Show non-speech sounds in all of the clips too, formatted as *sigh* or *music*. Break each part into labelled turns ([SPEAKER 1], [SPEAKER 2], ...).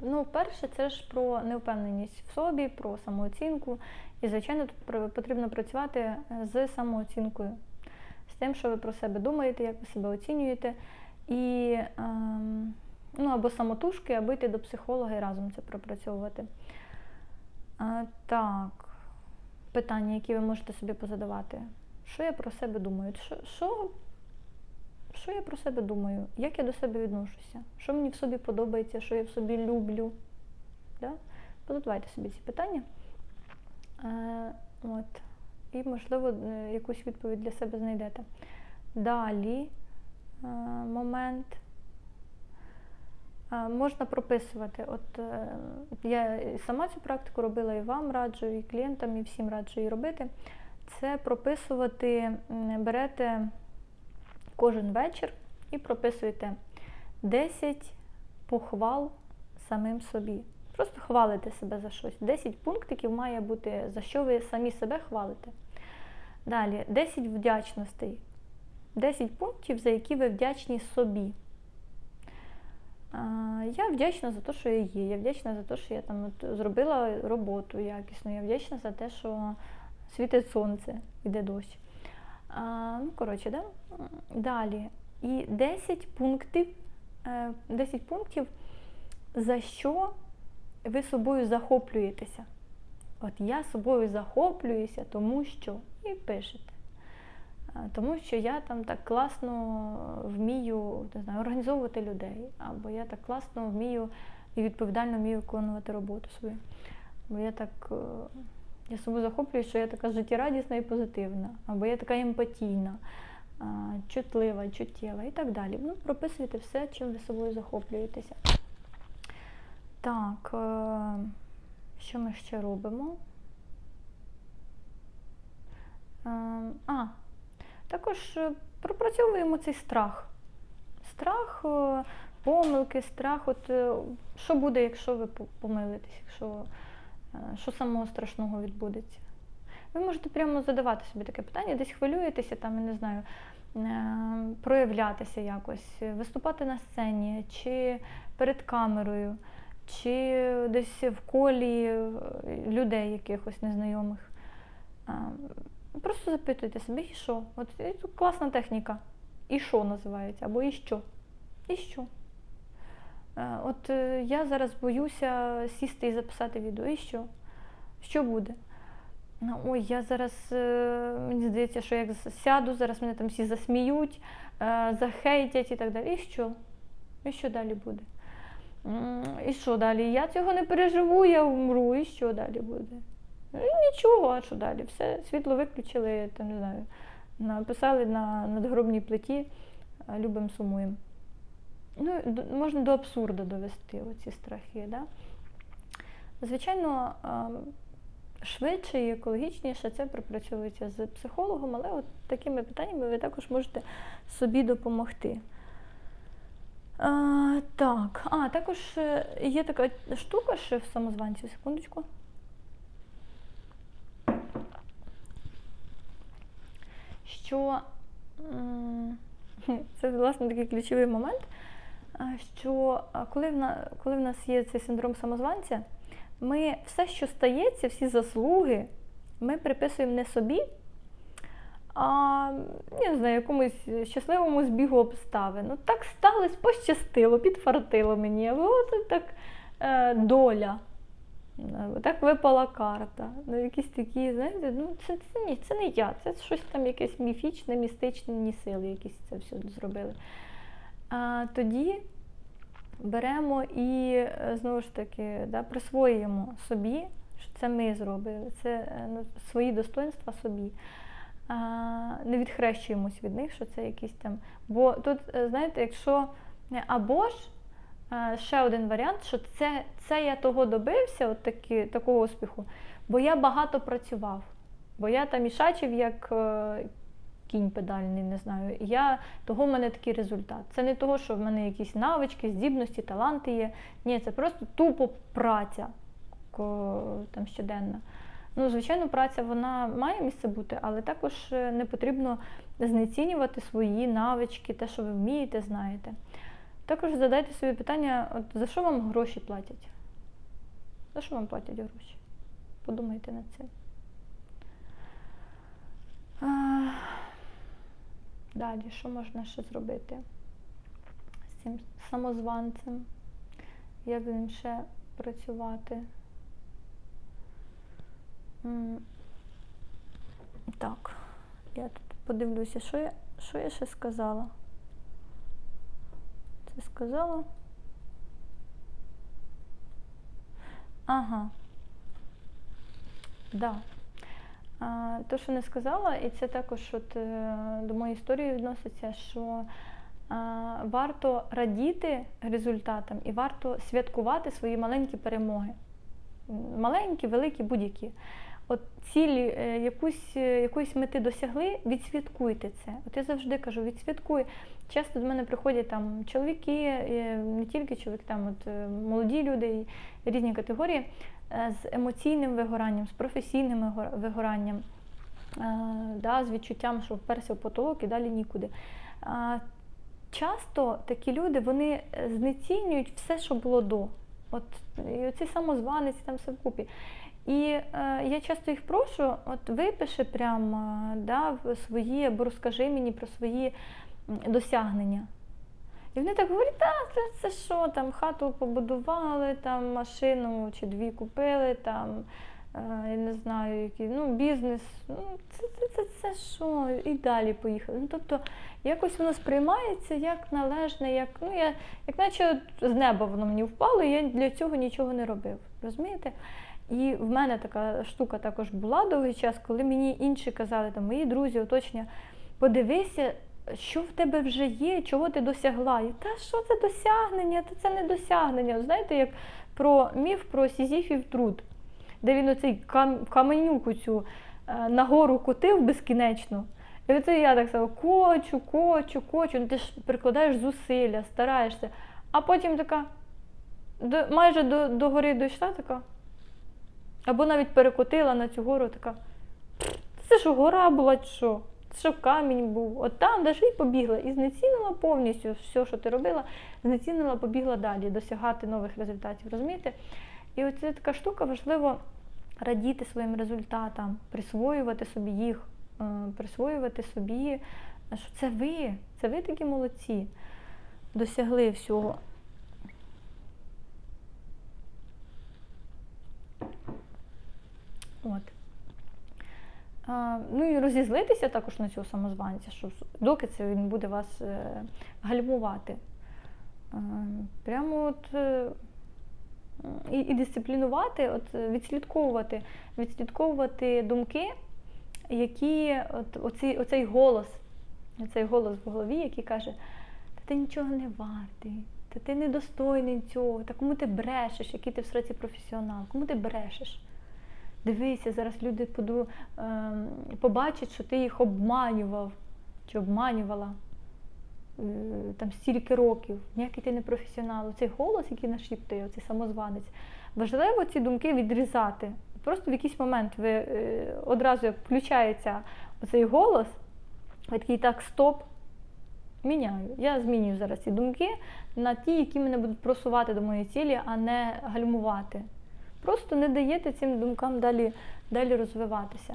[SPEAKER 1] Ну, перше, це ж про невпевненість в собі, про самооцінку. І, звичайно, тут потрібно працювати е, з самооцінкою, з тим, що ви про себе думаєте, як ви себе оцінюєте. І ем, ну, або самотужки, або йти до психолога і разом це пропрацьовувати. А, так, питання, які ви можете собі позадавати. Що я про себе думаю? Що, що, що я про себе думаю? Як я до себе відношуся? Що мені в собі подобається, що я в собі люблю? Да? Позадавайте собі ці питання. Е, от. І, можливо, е, якусь відповідь для себе знайдете. Далі е, момент. Е, Можна прописувати. От е, я сама цю практику робила і вам раджу, і клієнтам, і всім раджу її робити. Це прописувати, берете кожен вечір і прописуєте 10 похвал самим собі. Просто хвалите себе за щось. 10 пунктиків має бути, за що ви самі себе хвалите. Далі 10 вдячностей. 10 пунктів, за які ви вдячні собі. Я вдячна за те, що я є. Я вдячна за те, що я там зробила роботу якісну. Я вдячна за те, що світить сонце, йде дощ. Ну, коротше, да? Далі. І 10 пунктів, е, 10 пунктів, за що ви собою захоплюєтеся. От я собою захоплююся, тому що і пишете. Тому що я там так класно вмію не знаю, організовувати людей, або я так класно вмію і відповідально вмію виконувати роботу свою. Бо я так, е, я собою захоплююся, що я така життєрадісна і позитивна, або я така емпатійна, чутлива, чуттєва і так далі. Ну, прописуйте все, чим ви собою захоплюєтеся. Так, е, що ми ще робимо? Е, А, також е, пропрацьовуємо цей страх. Страх, помилки, страх. От що буде, якщо ви помилитесь, якщо що самого страшного відбудеться. Ви можете прямо задавати собі таке питання, десь хвилюєтеся, там, я не знаю, е, проявлятися якось, виступати на сцені, чи перед камерою, чи десь в колі е, людей якихось незнайомих. Е, Просто запитуйте себе, і що? От класна техніка. І що називається? Або і що? І що? Е, От е, я зараз боюся сісти і записати відео. І що? Що буде? Ну, Ой, я зараз, е, мені здається, що як сяду, зараз мене там всі засміють, захейтять і так далі. І що? І що далі буде? І що далі? Я цього не переживу, я вмру. І що далі буде? Ну, і нічого, а що далі? Все, світло виключили, там, не знаю, написали на надгробній плиті, любим сумуємо. Ну, можна до абсурду довести оці страхи. Да? Звичайно, швидше і екологічніше це пропрацьовується з психологом, але от такими питаннями ви також можете собі допомогти. А, так, а також е, є така штука ще в самозванці, секундочку. Що *laughs* це власне такий ключовий момент, що коли в, на, коли в нас є цей синдром самозванця, ми все, що стається, всі заслуги, ми приписуємо не собі, а не знаю, якомусь щасливому збігу обставин. Ну так сталося, пощастило, підфартило мені. Або от так е, доля. Так випала карта. Ну, якісь такі, знаєте, ну це, це ні, це не я, це щось там якесь міфічне, містичні сили, якісь це все зробили. Тоді беремо і е, знову ж таки да, присвоюємо собі, що це ми зробили, це е, ну, свої достоинства собі. Не відхрещуємось від них, що це якісь там. Бо тут, е, знаєте, якщо або ж ще один варіант, що це, це я того добився, от такі, такого успіху, бо я багато працював, бо я там ішачив як кінь педальний, не знаю. Я того в мене такий результат. Це не того, що в мене якісь навички, здібності, таланти є. Ні, це просто тупо праця там щоденна. Ну, звичайно, праця вона має місце бути, але також е, не потрібно знецінювати свої навички, те, що ви вмієте, знаєте. Також задайте собі питання, от за що вам гроші платять? За що вам платять гроші? Подумайте над цим. Далі, що можна ще зробити з цим самозванцем? Як з ним ще працювати? Так, я тут подивлюся, що я, що я ще сказала. Це сказала. Ага. Да. То, що не сказала, і це також от, е, до моєї історії відноситься, що варто радіти результатам і варто святкувати свої маленькі перемоги. Маленькі, великі, будь-які. От цілі е, якусь, е, якоїсь мети досягли, відсвяткуйте це. От я завжди кажу, відсвяткуй. Часто до мене приходять там чоловіки, не тільки чоловік, там от молоді люди різні категорії з емоційним вигоранням, з професійним вигоранням, е, да, з відчуттям, що вперся в потолок і далі нікуди. Часто такі люди вони е, знецінюють все, що було до. От і оцей самозванець там все вкупі. І е, я часто їх прошу, от випиши прямо да, в свої, або розкажи мені про свої досягнення. І вони так говорять, та це, це що, там хату побудували, там машину чи дві купили, там, е, я не знаю, який, ну, бізнес, ну, це, це, це, це що, і далі поїхали. Ну, тобто якось воно сприймається як належне, як, ну, я, як наче з неба воно мені впало, і я для цього нічого не робив. Розумієте? І в мене така штука також була довгий час, коли мені інші казали, там, мої друзі, оточення, подивися, що в тебе вже є, чого ти досягла. І та що це досягнення? Та це не досягнення. Знаєте, як про міф про Сізіфів труд, де він оцей каменюку цю е, нагору котив безкінечно. І оце я так само кочу, кочу, кочу. Ну, ти ж прикладаєш зусилля, стараєшся. А потім така, до, майже до, до гори дійшла така. Або навіть перекотила на цю гору така. Це що гора була, що? Що камінь був. От там даже і побігла. І знецінила повністю все, що ти робила, знецінила, побігла далі, досягати нових результатів. Розумієте? І оце така штука важливо радіти своїм результатам, присвоювати собі їх, е, присвоювати собі, що це ви, це ви такі молодці, досягли всього. От. Ну і розізлитися також на цього самозванця, що доки це він буде вас е, гальмувати. Е, прямо от е, і, і дисциплінувати, от відслідковувати, відслідковувати думки, які от оці, оцей голос, оцей голос в голові, який каже, та ти нічого не вартий, та ти недостойний цього, та кому ти брешеш, який ти в сраці професіонал, кому ти брешеш? Дивися, зараз люди поду, ем, побачать, що ти їх обманював чи обманювала е, там стільки років. Ніякий ти не професіонал. Цей голос, який нашіптує, цей самозванець. Важливо ці думки відрізати. Просто в якийсь момент ви е, одразу включається оцей голос, ви такий так, стоп. Міняю. Я змінюю зараз ці думки на ті, які мене будуть просувати до моєї цілі, а не гальмувати. Просто не даєте цим думкам далі, далі розвиватися.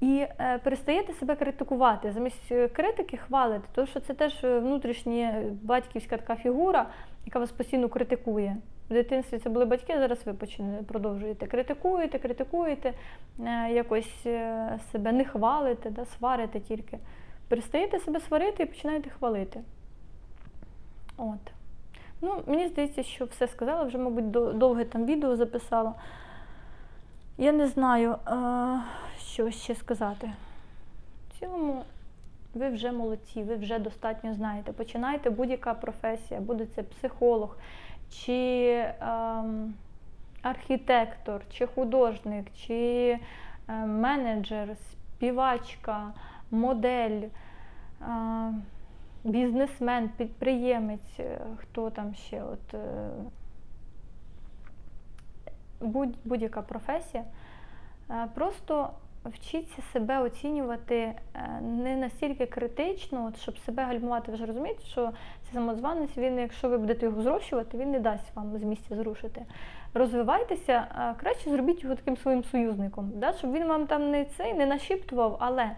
[SPEAKER 1] І е, перестаєте себе критикувати. Замість е, критики хвалити, тому що це теж е, внутрішня батьківська така фігура, яка вас постійно критикує. В дитинстві це були батьки, зараз ви продовжуєте. Критикуєте, критикуєте, е, якось е, себе не хвалите, да, сварите тільки. Перестаєте себе сварити і починаєте хвалити. От. Ну, мені здається, що все сказала, вже, мабуть, довге там відео записала. Я не знаю, що ще сказати. В цілому, ви вже молодці, ви вже достатньо знаєте. Починайте будь-яка професія, буде це психолог, чи ем, архітектор, чи художник, чи е, менеджер, співачка, модель. е, бізнесмен, підприємець, е, хто там ще, от, е, будь, будь-яка професія. Е, Просто вчіться себе оцінювати не настільки критично, от, щоб себе гальмувати, ви ж розумієте, що цей самозванець, він, якщо ви будете його зрощувати, він не дасть вам з місця зрушити. Розвивайтеся, краще зробіть його таким своїм союзником, да? щоб він вам там не цей не нашіптував, але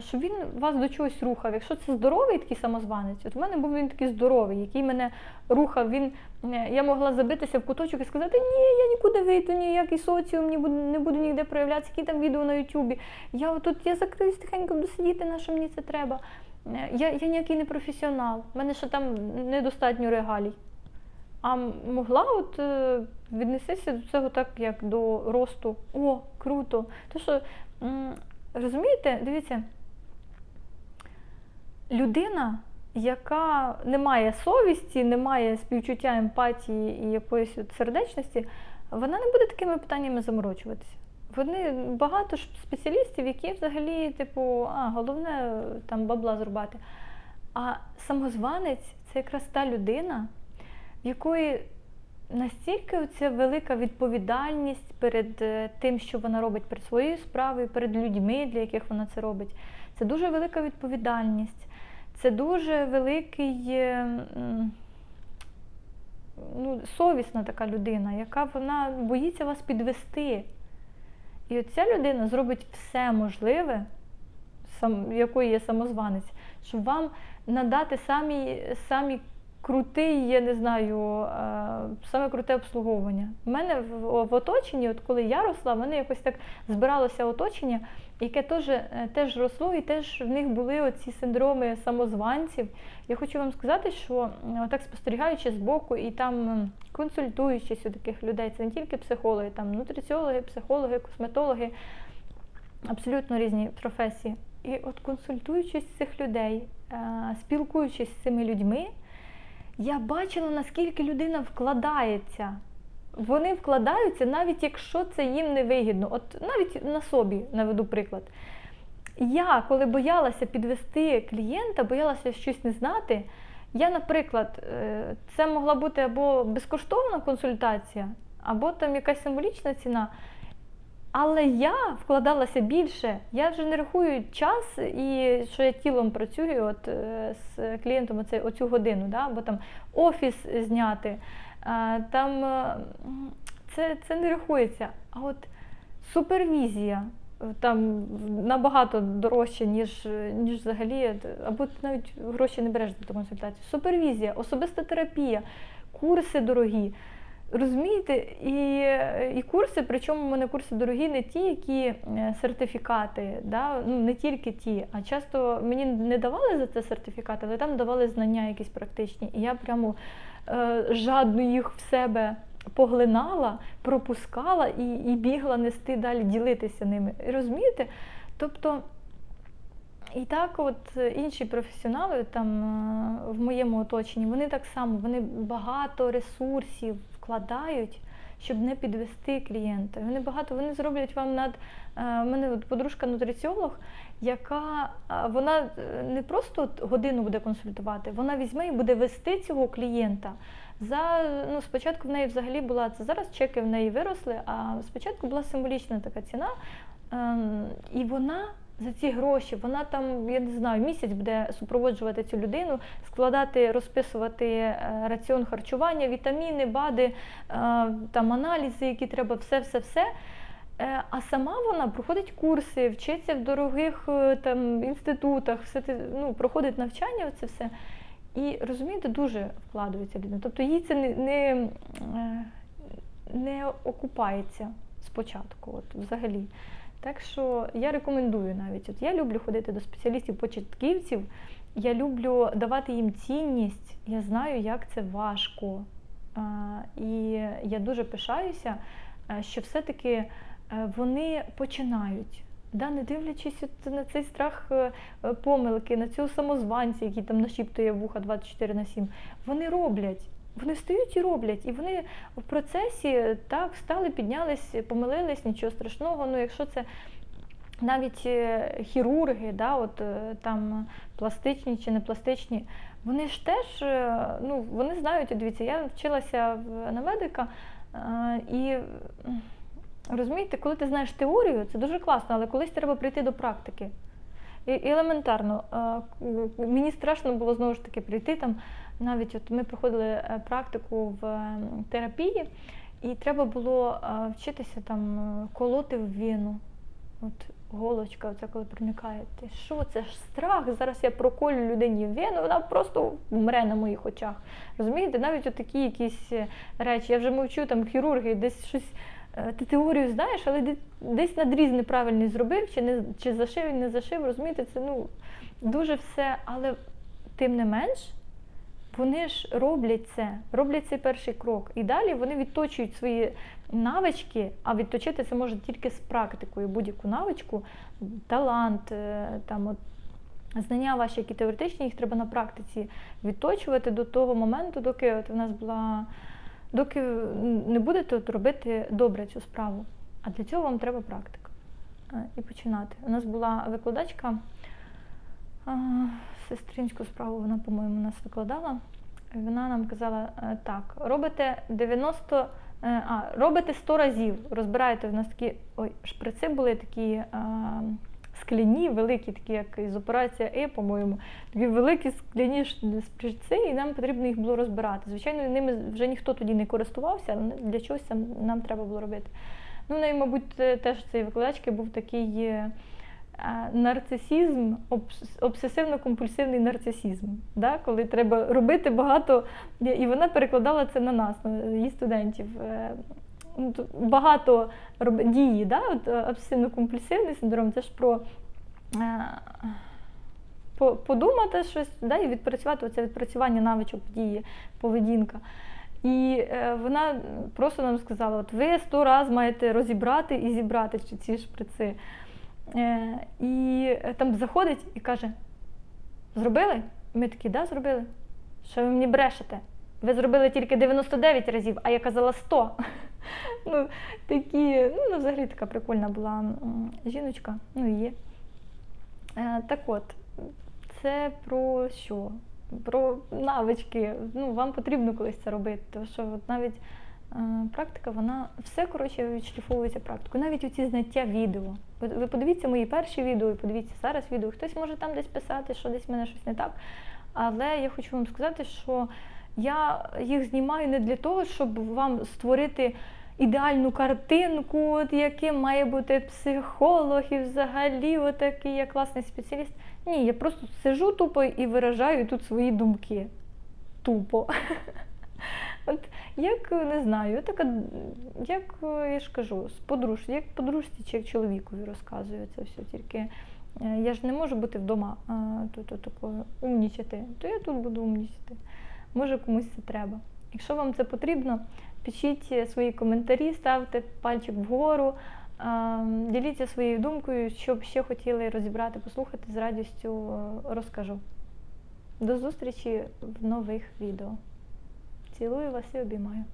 [SPEAKER 1] щоб він вас до чогось рухав. Якщо це здоровий такий самозванець, от в мене був він такий здоровий, який мене рухав. Він е, я могла забитися в куточок і сказати, ні, я нікуди вийду, ніякий соціум, ні буду, не буду ніде проявлятися, які там відео на Ютубі. Я отут я закриюсь тихенько буду сидіти, на що мені це треба. Е, Я, я ніякий не професіонал, в мене ще там недостатньо регалій. А могла от е, віднестися до цього так, як до росту. О, круто. То що, розумієте, дивіться, людина, яка не має совісті, не має співчуття, емпатії і якоїсь от сердечності, вона не буде такими питаннями заморочуватися. Вони багато ж спеціалістів, які взагалі, типу, а, головне там бабла зрубати. А самозванець це якраз та людина, в якої настільки оця велика відповідальність перед е, тим, що вона робить перед своєю справою, перед людьми, для яких вона це робить. Це дуже велика відповідальність, це дуже великий е, ну, совісна така людина, яка вона боїться вас підвести. І от ця людина зробить все можливе, сам, якої є самозванець, щоб вам надати самі, самі крутий, я не знаю, е, саме круте обслуговування. У мене в, в оточенні, от коли я росла, в мене якось так збиралося оточення, яке теж, е, теж росло, і теж в них були оці синдроми самозванців. Я хочу вам сказати, що м, отак спостерігаючи збоку і там консультуючись у таких людей, це не тільки психологи, там нутриціологи, психологи, косметологи, абсолютно різні професії. І от консультуючись цих людей, е, спілкуючись з цими людьми, я бачила, наскільки людина вкладається. Вони вкладаються, навіть якщо це їм не вигідно. От навіть на собі наведу приклад. Я, коли боялася підвести клієнта, боялася щось не знати. Я, наприклад, е, це могла бути або безкоштовна консультація, або там якась символічна ціна. Але я вкладалася більше. Я вже не рахую час і що я тілом працюю от, е, з клієнтом оце, оцю годину, да? або там офіс зняти. Там е, це, це не рахується. А от супервізія е, там набагато дорожче, ніж, ніж взагалі, або ти навіть гроші не береш за ту консультацію. Супервізія, особиста терапія, курси дорогі. Розумієте, і, і курси, причому в мене курси дорогі, не ті, які е, сертифікати, да? ну, не тільки ті, а часто мені не давали за це сертифікати, але там давали знання якісь практичні. І я прямо е, жадно їх в себе поглинала, пропускала і, і бігла нести далі, ділитися ними. Розумієте? Тобто. І так, от е, інші професіонали там е, в моєму оточенні, вони так само, вони багато ресурсів вкладають, щоб не підвести клієнта. Вони багато вони зроблять вам над е, в мене от подружка нутриціолог, яка е, вона е, не просто годину буде консультувати, вона візьме і буде вести цього клієнта. За ну спочатку в неї взагалі була це зараз чеки в неї виросли, а спочатку була символічна така ціна. Ем, і вона за ці гроші, вона там, я не знаю, місяць буде супроводжувати цю людину, складати, розписувати е, раціон харчування, вітаміни, БАДи, е, там аналізи, які треба, все-все-все. Е, А сама вона проходить курси, вчиться в дорогих там інститутах, все ну, проходить навчання, це все. І розумієте, дуже вкладається людина. Тобто їй це не, не, не окупається спочатку, от взагалі. Так що я рекомендую навіть. От я люблю ходити до спеціалістів-початківців, я люблю давати їм цінність. Я знаю, як це важко. І я дуже пишаюся, е, що все-таки е, вони починають. Да, не дивлячись от на цей страх е, помилки, на цього самозванця, який там нашіптує вуха 24 на 7, вони роблять. Вони встають і роблять, і вони в процесі так встали, піднялись, помилились, нічого страшного. Ну, якщо це навіть е, хірурги, да, от е, там пластичні чи не пластичні, вони ж теж е, ну, вони знають, дивіться, я вчилася на медика, і Розумієте, коли ти знаєш теорію, це дуже класно, але колись треба прийти до практики. І елементарно, мені страшно було знову ж таки прийти там. Навіть от ми проходили е, практику в терапії, і треба було вчитися там е, колоти в вену. От голочка, оця коли проникає. Що, це ж страх? Зараз я проколю людині вену, вона просто вмре на моїх очах. Розумієте, навіть от такі якісь е, речі. Я вже мовчу, там хірурги, десь щось. Е, Ти теорію знаєш, але десь надріз неправильний зробив, чи не чи зашив, не зашив, розумієте, це ну дуже все. Але тим не менш, вони ж роблять це, роблять цей перший крок. І далі вони відточують свої навички, а відточити це може тільки з практикою, будь-яку навичку, талант, е, там от. Знання ваші, які теоретичні, їх треба на практиці відточувати до того моменту, доки от в нас була, доки не будете робити добре цю справу. А для цього вам треба практика. Е, І починати. У нас була викладачка, сестринську справу вона, по-моєму, нас викладала. Вона нам казала е, так: робите 90, е, а, робите 100 разів. Розбираєте в нас такі ой, шприци були такі. а, Скляні, великі, такі, як із операція Е, по-моєму, такі великі скляні шприци, і нам потрібно їх було розбирати. Звичайно, ними вже ніхто тоді не користувався, але для чогось нам треба було робити. Ну, в неї, мабуть, теж цієї викладачки був такий е, е, нарцисізм, обс- обсесивно-компульсивний нарцисізм, да? коли треба робити багато, і вона перекладала це на нас, на її студентів. Ну, то Багато дії, да? От, е, обсесивно-компульсивний синдром це ж про е, подумати щось да? і відпрацювати це відпрацювання навичок дії, поведінка. І е, вона просто нам сказала: от ви сто раз маєте розібрати і зібрати ці- шприци. І там заходить і каже: Зробили? Ми такі, да, зробили. Що ви мені брешете? Ви зробили тільки 99 разів, а я казала 100. Ну, такі, ну, взагалі така прикольна була жіночка, ну є. Е, так от, це про що? Про навички. Ну, вам потрібно колись це робити. Тому що от навіть е, практика, вона все коротше відшліфовується практикою. Навіть оці зняття відео. Ви подивіться мої перші відео, і подивіться зараз відео. Хтось може там десь писати, що десь в мене щось не так. Але я хочу вам сказати, що я їх знімаю не для того, щоб вам створити ідеальну картинку, от яким має бути психолог і взагалі отакий я класний спеціаліст. Ні, я просто сижу тупо і виражаю тут свої думки. Тупо. *laughs* От як не знаю, така, як е, я ж кажу, з подруж, як подружці чи як чоловікові розказую це все. Тільки е, я ж не можу бути вдома тут такою умнічати, то я тут буду умнічати. Може комусь це треба. Якщо вам це потрібно, пишіть свої коментарі, ставте пальчик вгору, діліться своєю думкою, що б ще хотіли розібрати, послухати, з радістю розкажу. До зустрічі в нових відео. Цілую вас і обіймаю.